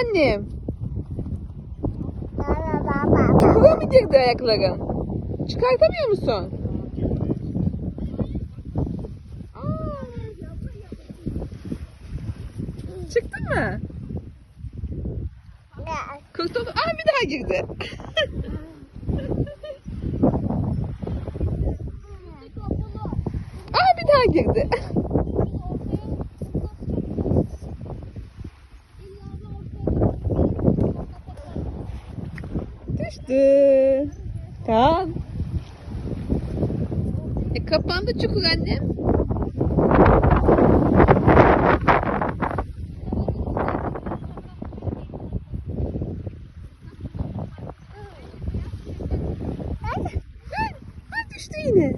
annem. Çukura mı girdi ayakların? Çıkartamıyor musun? Aa, çıktı mı? Kurtuldu. Aa bir daha girdi. Aa bir daha girdi. düştü. Tamam. E kapandı çukur annem. Ha, ha, düştü yine.